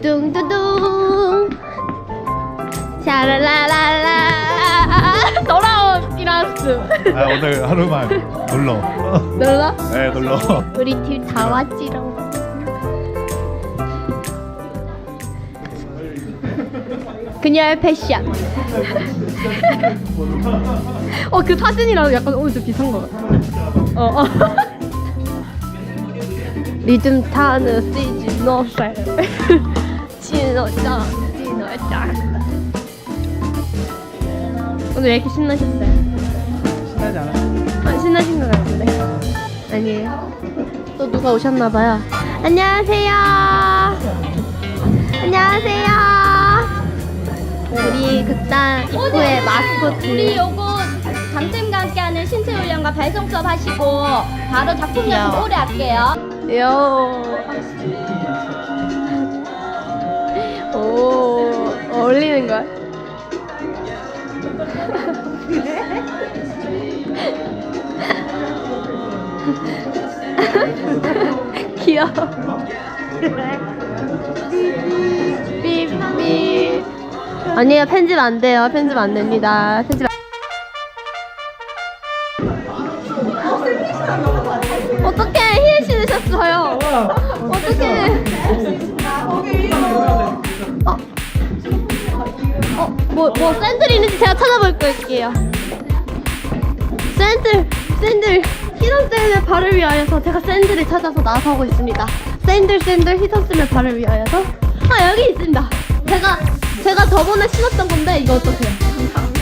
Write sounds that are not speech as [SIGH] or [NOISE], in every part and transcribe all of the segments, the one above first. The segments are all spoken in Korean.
두둥두둥 샤라라라라 돌아온 피라스 아, 오늘 하루만 놀러. 놀러? 네, 놀러. 우리 팀 다 왔지롱 그녀의 패션 어 그 사진이랑 약간 좀 비슷한 거 같아 어, 어. 리듬 타는 시즈 노셀 진노짱 진노짱 오늘 왜 이렇게 신나셨어요? 신나지 않아? 아, 신나신 것 같은데 아니에요 또 누가 오셨나봐요 안녕하세요 안녕하세요 우리 극단 입구의 마스코트 우리 요거 강쌤과 함께하는 신체 훈련과 발성 수업 하시고 바로 작품 야. 연습 오래 할게요. 요. 오, 어울리는 걸. [LAUGHS] 귀여워. 삐삐. 아니에요, 편집 안 돼요. 편집 안 됩니다. 편집 안... 뭐, 뭐 샌들 있는지 제가 찾아볼 거예요. 샌들, 샌들, 히든 샌들 발을 위하여서 제가 샌들을 찾아서 나서고 있습니다. 샌들, 샌들, 히든 샌들 발을 위하여서. 아 여기 있습니다. 제가 제가 저번에 신었던 건데 이거 어떠세요? 감사합니다.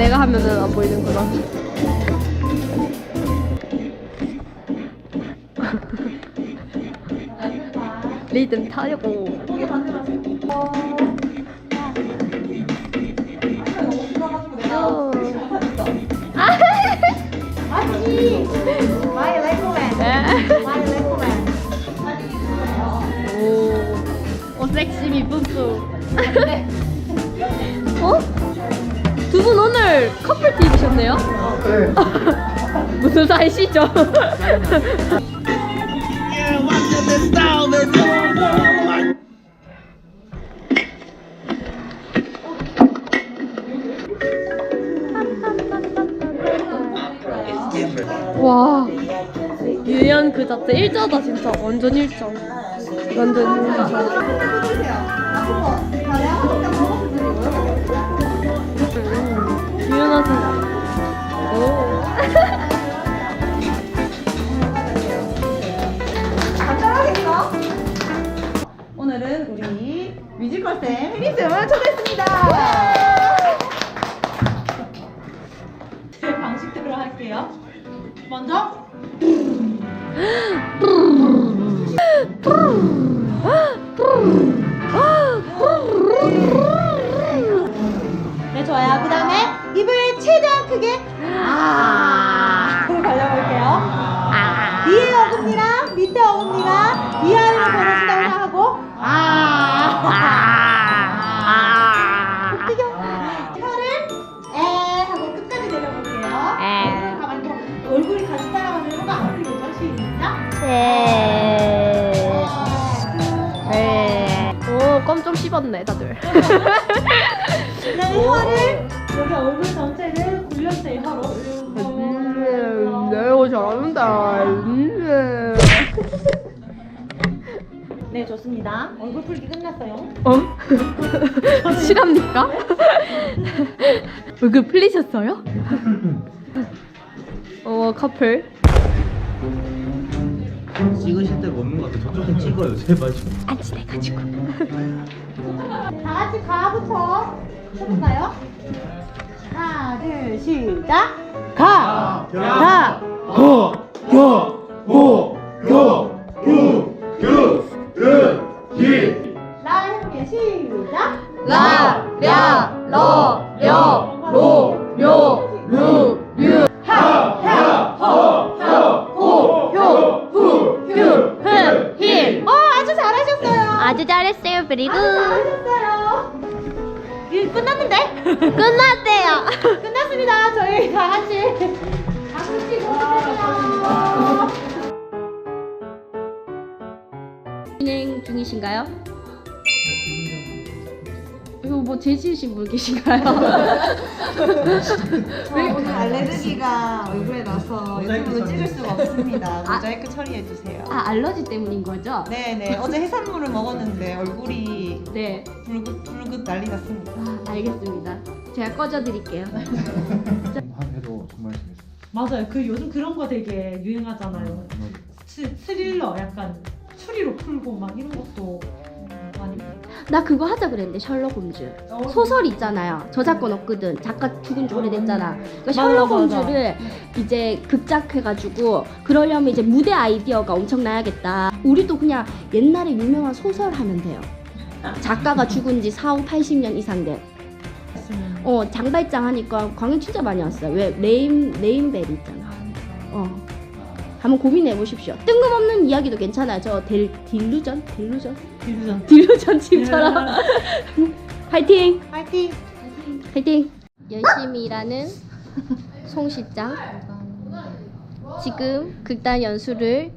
내, 내가 하면은 안 보이는구나. [LAUGHS] 리듬 타려고. 오. 아, 오, 오 섹시미 뿜뿜. 오늘 커플티 입으셨네요? 네. [LAUGHS] 무슨 사이시죠? [LAUGHS] 와 유연 그 자체 일자다 진짜 완전 일자 완전 일자 있나? 오, 껌 좀 씹었네, 다들. 그다음에 혀를 여기 얼굴 전체를 굴렸어요 혀로. 음, 네, 오, 잘한다. 음. 네 좋습니다. 얼굴 풀기 끝났어요. 어? 실합니까? 얼굴 풀리셨어요? [LAUGHS] 어, 커플. 찍으실 데가 없는 것 같아. 저쪽은 찍어요, 제발 좀. 안 친해가지고. 다 같이 가부터 해볼까요? 하나, 둘, 시작. 가, 가, 거, 겨, 고, 겨, 구, 교, 르, 기. 라 해볼게요. 시작. 라, 랴, 러, 려, 로, 묘, 루, 류, 하. 고, 고, 베리굿. 하셨어요. 일 끝났는데? [LAUGHS] 끝났대요. [LAUGHS] 끝났습니다. 저희 다 같이 박수 치고 끝내요. 진행 중이신가요? 뭐 제지으신 분 계신가요? [LAUGHS] 오늘 알레르기가 얼굴에 나서 유튜브로 찍을 수가 없습니다. 모자이크 처리해 주세요. 아 알러지 때문인 거죠? 네네 어제 해산물을 먹었는데 얼굴이 네. 붉은 붉은 난리 났습니다. 아, 알겠습니다. 제가 꺼져드릴게요. 해도 정말 재밌어요. 맞아요. 그 요즘 그런 거 되게 유행하잖아요. 스, 스릴러 약간 추리로 풀고 막 이런 것도. 나 그거 하자 그랬는데 셜록 홈즈 소설 있잖아요. 저작권 없거든. 작가 죽은 지 오래됐잖아. 그러니까 셜록 맞아, 맞아. 홈즈를 이제 극작해가지고 그러려면 이제 무대 아이디어가 엄청나야겠다. 우리도 그냥 옛날에 유명한 소설 하면 돼요. 작가가 죽은 지 4, 5, 80년 이상 된. 어 장발장 하니까 광역 진짜 많이 왔어요. 왜 레인 레인벨 있잖아. 어 한번 고민해 보십시오. 뜬금없는 이야기도 괜찮아요. 저 델, 딜루전 딜루전 딜루전. 딜루전 팀처럼 파이팅 [LAUGHS] 파이팅! 파이팅 열심히 일하는 송 실장 지금 극단 연수를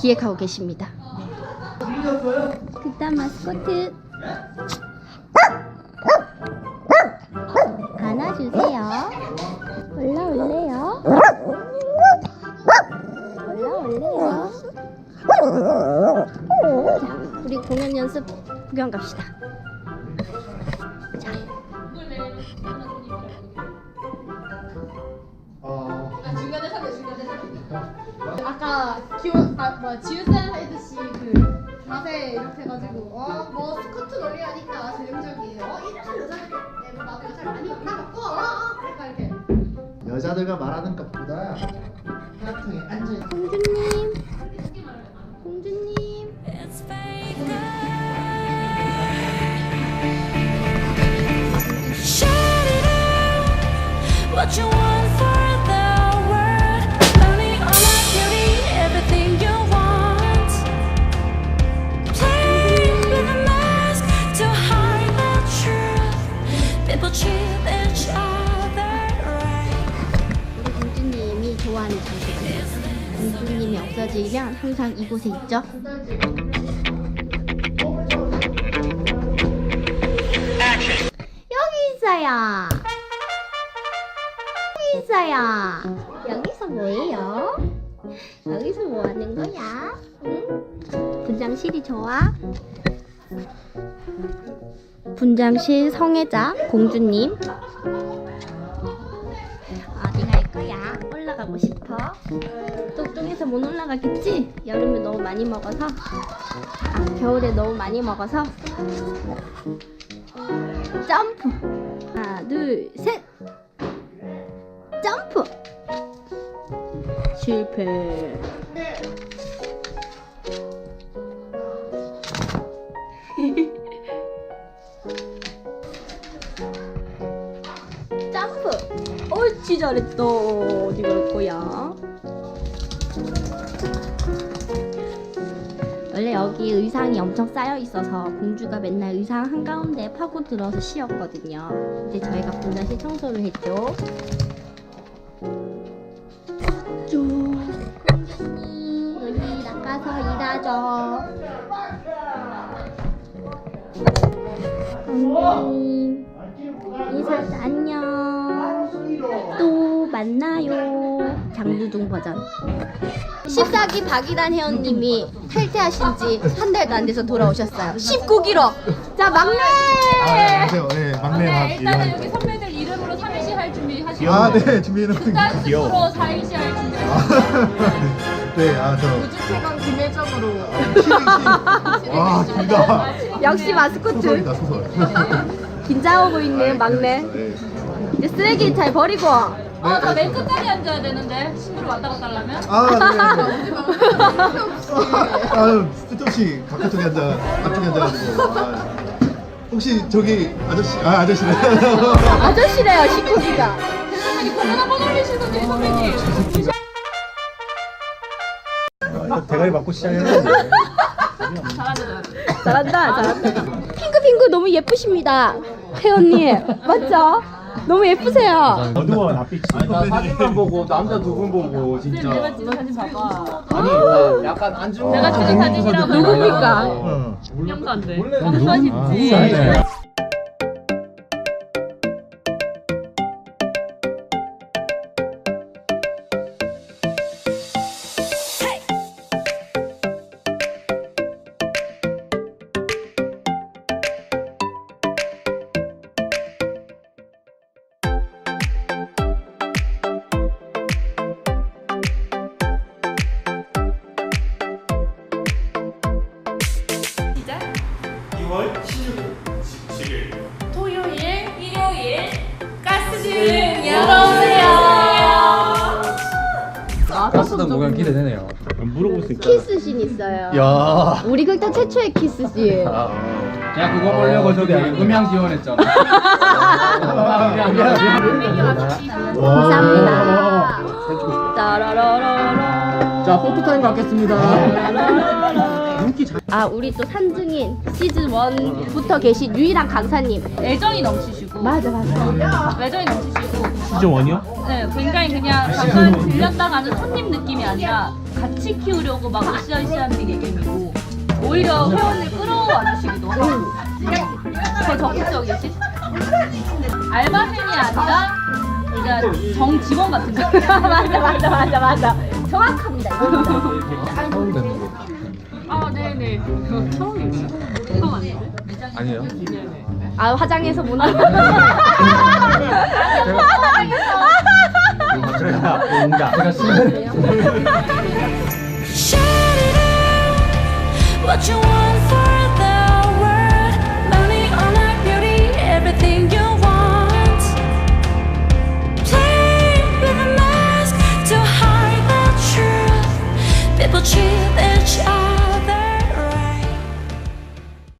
기획하고 계십니다. 극단 마스코트 구경 갑시다. 아까 기원 아뭐 지우쌤 했듯이 그 자세 이렇게 해가지고 어 뭐 스쿼트 놀이하니까 전형적이에요. 어 이런 여자들 뭐 나도 여자를 많이 만나봤고 어, 어 그러니까 이렇게 여자들과 말하는 것보다 깡통에 앉아 공주님, 공주님. 공주님이 없어지면 항상 이곳에 있죠. 여기 있어요. 여기 있어요. 여기서 뭐예요? 여기서 뭐 하는 거야? 응? 분장실이 좋아? 분장실 성애자 공주님 거야? 올라가고 싶어? 뚱뚱해서 못 올라가겠지? 여름에 너무 많이 먹어서 아 겨울에 너무 많이 먹어서 점프 하나 둘 셋 점프 실패 옳지 잘했다 어디 갈 거야? 원래 여기 의상이 엄청 쌓여 있어서 공주가 맨날 의상 한가운데 파고 들어서 쉬었거든요. 이제 저희가 분장실 청소를 했죠. 쭉. 공주님 여기 나가서 일하죠. 공주님 인사 안녕. 또 만나요. 장두둥 버전. 14기 박이단 회원님이 탈퇴하신 지 한 달도 안 돼서 돌아오셨어요. 19기로. 자, 막내! 안녕하세요 네 막내 막 일단은 여기 선배들 이름으로 3일시 할 준비 하시고 아 네 준비해 놓은 스스로 4일시 할 준비 네아 저 우주 최강 김혜정으로 와 길다 역시 마스코트. 소설이다 소설 긴장하고 있는 막내. 네. 이제 쓰레기 잘 버리고. 어저 맨 끝자리 앉아야 되는데 신부를 왔다 갔다 하려면 아, 네. [LAUGHS] 아, 쓸데없이 바깥쪽에 앉아, 앞쪽에 앉아가지고. 아, 혹시 저기 아저씨, 아 아저씨네. [LAUGHS] 아저씨래요, 19기가. 대단하게 공연 한번 올리시던데 선배님 대가리 맞고 시작했는데. 잘한다, 잘한다. 핑크 핑크 너무 예쁘십니다, 혜연님. 맞죠? 너무 예쁘세요. 어두워 낯빛이. 사진만 보고 남자 두 분 보고 진짜 내가 찍은 사진 봐봐. 아니 나 약간 안중 내가 찍은 사진이라고. 누굽니까? 형도 안 돼. 원래 형도 아, 쉽지. 공연 기대되네요. 있잖아. 키스신 있어요. 야. 우리 극단 최초의 키스신. 야 그거 보려고 저기 음향 지원했잖아. 감사합니다. 따라라라라. 자 포토 타임 갖겠습니다. 아 우리 또 산증인 시즌 1부터 계신 유일한 강사님. 애정이 넘치시고. 맞아 맞아. 애정이 넘치시고. 시즌 원이요? 네, 굉장히 그냥 잠깐 들렸다 가는 손님 느낌이 아니라 같이 키우려고 막 으쌰으쌰하는 느낌이고 오히려 회원을 끌어와 주시기도 하고 더 적극적이시 알바생이 아니라 그러니까 정직원 같은 거 [LAUGHS] 맞아 맞아 맞아 맞아. 정확합니다. 되는 [LAUGHS] 거. 아 네네 처음이에요 처음 아니에요? 아니에요? 아 화장해서 문화. 제가 뭔가 제가 out what you want